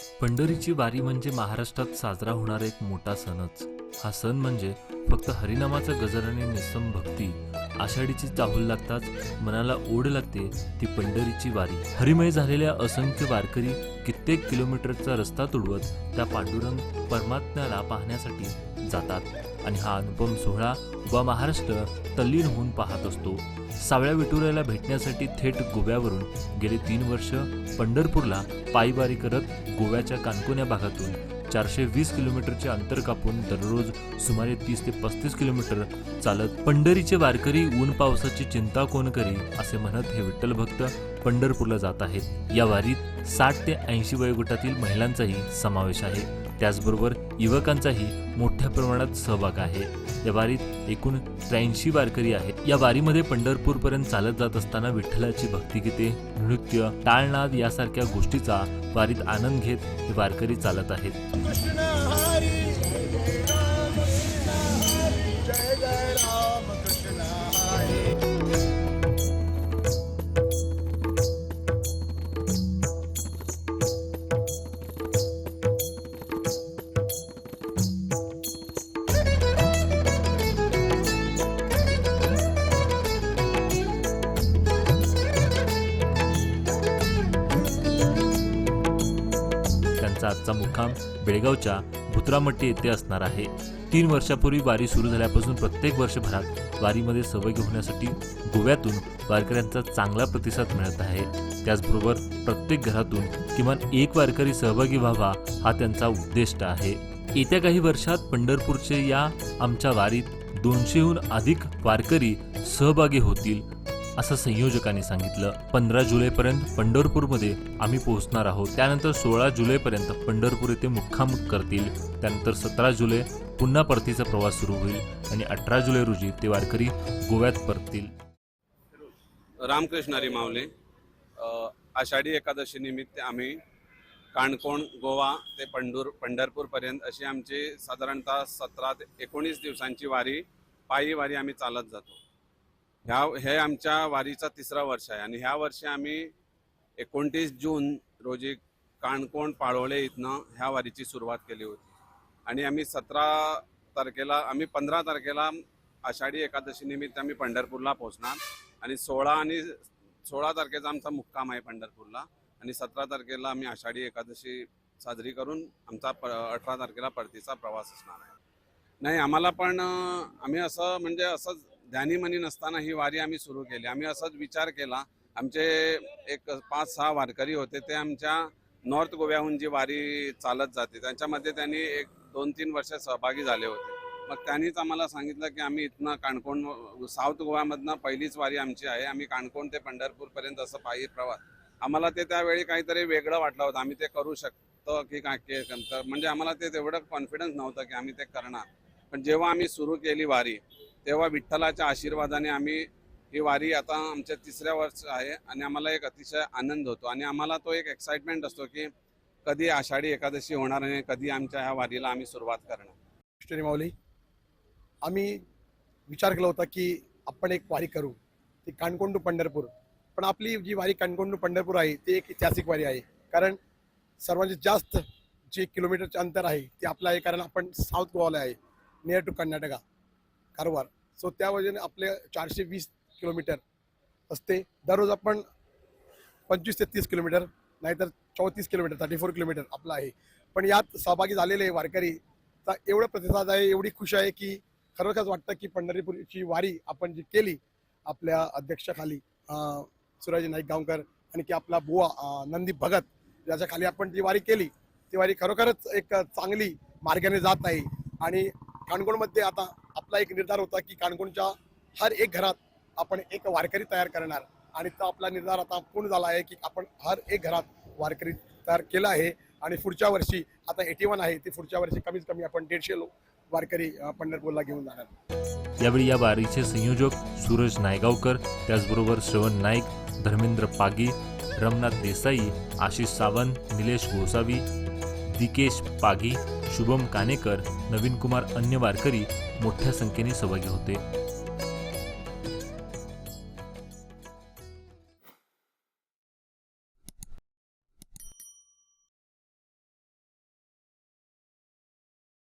पंढरीची वारी म्हणजे महाराष्ट्रात साजरा होणारा एक मोठा सणच. हा सण म्हणजे फक्त हरिनामाचा गजर आणि निस्सम भक्ती आषाढीची चाहूल लागताच मनाला ओढ लागते ती पंढरीची वारी. हरिमय झालेल्या असंख्य वारकरी कित्येक किलोमीटरचा रस्ता तुडवत त्या पांडुरंग परमात्म्याला पाहण्यासाठी जातात आणि हा अनुपम सोहळा व महाराष्ट्र तल्लीन होऊन पाहत असतो. सावळ्या विठुरायाला भेटण्यासाठी थेट गोव्यावरून गेले तीन वर्ष पंढरपूरला पायीबारी करत गोव्याच्या कानकोन्या भागातून चारशे वीस किलोमीटरचे अंतर कापून दररोज सुमारे तीस ते पस्तीस किलोमीटर चालत पंढरीचे वारकरी ऊन पावसाची चिंता कोण करी असे म्हणत हे विठ्ठल भक्त पंढरपूरला जात आहेत. या वारीत साठ ते ऐंशी वयोगटातील महिलांचाही समावेश आहे. त्याचबरोबर युवकांचाही मोठ्या प्रमाणात सहभाग आहे. या वारीत एकूण त्र्याऐंशी वारकरी आहेत. या वारीमध्ये पंढरपूरपर्यंत चालत जात असताना विठ्ठलाची भक्तिगीते नृत्य टाळनाद यासारख्या गोष्टीचा वारीत आनंद घेत हे वारकरी चालत आहेत. यांचा आजचा मुक्काम बेळगावच्या भुत्रामट्टी येथे असणार आहे. तीन वर्षापूर्वी वारी सुरू झाल्यापासून प्रत्येक वर्षभरात वारीमध्ये सहभागी होण्यासाठी गोव्यातून वारकऱ्यांचा चांगला प्रतिसाद मिळत आहे. त्याचबरोबर प्रत्येक घरातून किमान एक वारकरी सहभागी व्हावा हा त्यांचा उद्दिष्ट आहे. येत्या काही वर्षात पंढरपूरचे या आमच्या वारीत दोनशेहून अधिक वारकरी सहभागी होतील. असं संयोजकांनी सांगितलं. पंधरा जुलैपर्यंत पंढरपूरमध्ये आम्ही पोहोचणार आहोत. त्यानंतर सोळा जुलैपर्यंत पंढरपूर येथे मुक्काम करतील. त्यानंतर सतरा जुलै पुन्हा परतीचा प्रवास सुरू होईल आणि अठरा जुलै रोजी ते वारकरी गोव्यात परतील रामकृष्ण हरी माऊली आषाढी एकादशी निमित्त आम्ही काणकोण गोवा ते पंढूर पंढरपूरपर्यंत अशी आमची साधारणतः सतरा ते एकोणीस दिवसांची वारी पायी वारी आम्ही चालत जातो. ह्या हे आमच्या वारीचा तिसरा वर्ष आहे आणि ह्या वर्षी आम्ही एकोणतीस जून रोजी काणकोण पाळोळे इथनं ह्या वारीची सुरुवात केली होती. आणि आम्ही सतरा तारखेला आम्ही पंधरा तारखेला आषाढी एकादशी निमित्त आम्ही पंढरपूरला पोहोचणार. आणि सोळा आणि सोळा तारखेचा आमचा मुक्काम आहे पंढरपूरला. आणि सतरा तारखेला आम्ही आषाढी एकादशी साजरी करून आमचा प अठरा तारखेला परतीचा प्रवास असणार आहे. नाही आम्हाला पण आम्ही असं म्हणजे असंच ध्यानीमनी नसताना ही वारी आम्ही सुरू केली. आम्ही असाच विचार केला. आमचे एक पाच सहा वारकरी होते. ते आमच्या नॉर्थ गोव्याहून जी वारी चालत जाते त्यांच्यामध्ये त्यांनी एक दोन तीन वर्ष सहभागी झाले होते. मग त्यांनीच आम्हाला सांगितलं की आम्ही इथनं काणकोण साऊथ गोव्यामधनं पहिलीच वारी आमची आहे. आम्ही काणकोण ते पंढरपूरपर्यंत असं पायी प्रवास. आम्हाला ते त्यावेळी काहीतरी वेगळं वाटलं होतं. आम्ही ते करू शकतो की काय म्हणजे आम्हाला ते तेवढं कॉन्फिडन्स नव्हतं की आम्ही ते करणार. पण जेव्हा आम्ही सुरू केली वारी तेव्हा विठ्ठलाच्या आशीर्वादाने आम्ही ही वारी आता आमच्या तिसऱ्या वर्ष आहे आणि आम्हाला एक अतिशय आनंद होतो. आणि आम्हाला तो एक एक्साइटमेंट असतो की कधी आषाढी एकादशी होणार आणि कधी आमच्या ह्या वारीला आम्ही सुरुवात करणार. श्री माऊली आम्ही विचार केला होता की आपण एक वारी करू ती काणकोण टू पंढरपूर. पण आपली जी वारी काणकोण टू पंढरपूर आहे ती एक ऐतिहासिक वारी आहे. कारण सर्वांचे जास्त जे किलोमीटरचे अंतर आहे ते आपलं आहे कारण आपण साऊथ गोवाला आहे near to Karnataka Karwar. So त्या वजेने आपले चारशे वीस किलोमीटर असते. दररोज आपण पंचवीस ते तीस किलोमीटर नाहीतर चौतीस किलोमीटर थर्टी फोर किलोमीटर आपलं आहे. पण यात सहभागी झालेले वारकरी तर एवढा प्रतिसाद आहे एवढी खुश आहे की खरोखरच वाटतं की पंढरीपूरची वारी आपण जी केली आपल्या अध्यक्षाखाली सुराजी नाईक गावकर आणि की आपला बुवा नंदी भगत याच्या खाली आपण जी वारी केली ती वारी खरोखरच एक चांगली मार्गाने जात आहे. आणि काणकोणमध्ये आता आपला एक निर्धार होता की काणकोणच्या हर एक घरात आपण एक वारकरी तयार करणार. आणि तो आपला निर्धार आता पूर्ण झाला आहे की आपण हर एक घरात वारकरी तयार केला आहे. आणि पुढच्या वर्षी आता एटी वन आहे ते पुढच्या वर्षी कमीत कमी आपण दीडशे लोक वारकरी पंढरपूरला घेऊन जाणार. यावेळी या वारीचे संयोजक सूरज नायगावकर त्याचबरोबर श्रवण नाईक धर्मेंद्र पागी रमनाथ देसाई आशिष सावंत निलेश गोसावी दिकेश पागी शुभम कानेकर नवीन कुमार अन्य वारकरी मोठ्या संख्येने सहभागी होते.